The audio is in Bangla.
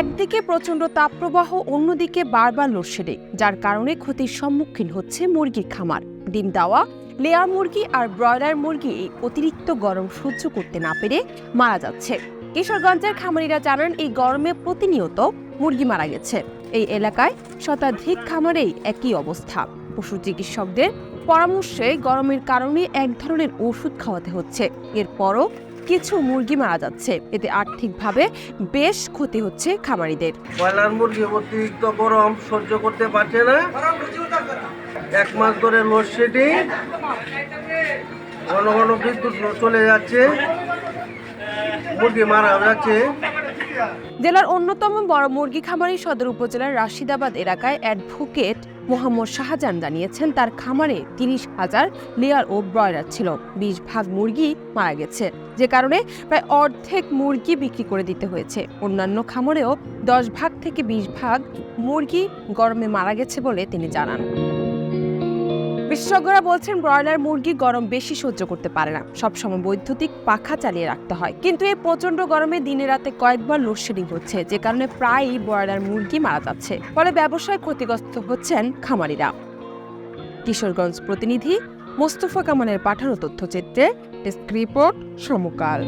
একদিকে প্রচণ্ড তাপপ্রবাহ, অন্যদিকে বারবার লোডশেডিং, যার কারণে ক্ষতির সম্মুখীন হচ্ছে মুরগির খামার। ডিম দেওয়া, লেয়ার মুরগি আর ব্রয়লার মুরগি এই অতিরিক্ত গরম সহ্য করতে না পেরে মারা যাচ্ছে। কিশোরগঞ্জের খামারিরা জানান, এই গরমে প্রতিনিয়ত মুরগি মারা গেছে। এই এলাকায় শতাধিক খামারেই একই অবস্থা। পশু চিকিৎসকদের পরামর্শে গরমের কারণে এক ধরনের ওষুধ খাওয়াতে হচ্ছে। এরপরও কিছু মুরগি মারা যাচ্ছে। এতে আর্থিকভাবে বেশ ক্ষতি হচ্ছে খামারিদের। ব্রয়লার মুরগি অতিরিক্ত গরম সহ্য করতে পারছে না। এক মাস ধরে লোডশেডিং ঘন ঘন বিদ্যুৎ চলে যাচ্ছে। মুরগি মারা যাচ্ছে। জেলার অন্যতম বড় মুরগি খামারি সদর উপজেলার রাশিদাবাদ এলাকায় অ্যাডভোকেট মোহাম্মদ শাহজাহান জানিয়েছেন, তার খামারে তিরিশ হাজার লেয়ার ও ব্রয়লার ছিল। বিশ ভাগ মুরগি মারা গেছে। যে কারণে প্রায় অর্ধেক মুরগি বিক্রি করে দিতে হয়েছে। অন্যান্য খামারেও দশ ভাগ থেকে বিশ ভাগ মুরগি গরমে মারা গেছে বলে তিনি জানান। বিশেষজ্ঞরা বলছেন ব্রয়লার মুরগি গরম বেশি সহ্য করতে পারে না। সবসময় বৈদ্যুতিক পাখা চালিয়ে রাখতে হয়। কিন্তু এই প্রচণ্ড গরমে দিনে রাতে কয়েকবার লোডশেডিং হচ্ছে, যে কারণে প্রায়ই ব্রয়লার মুরগি মারা যাচ্ছে। ফলে ব্যবসায় ক্ষতিগ্রস্ত হচ্ছেন খামারিরা। কিশোরগঞ্জ প্রতিনিধি মোস্তফা কামালের পাঠানো তথ্যচিত্রে ডেস্ক রিপোর্ট সমকাল।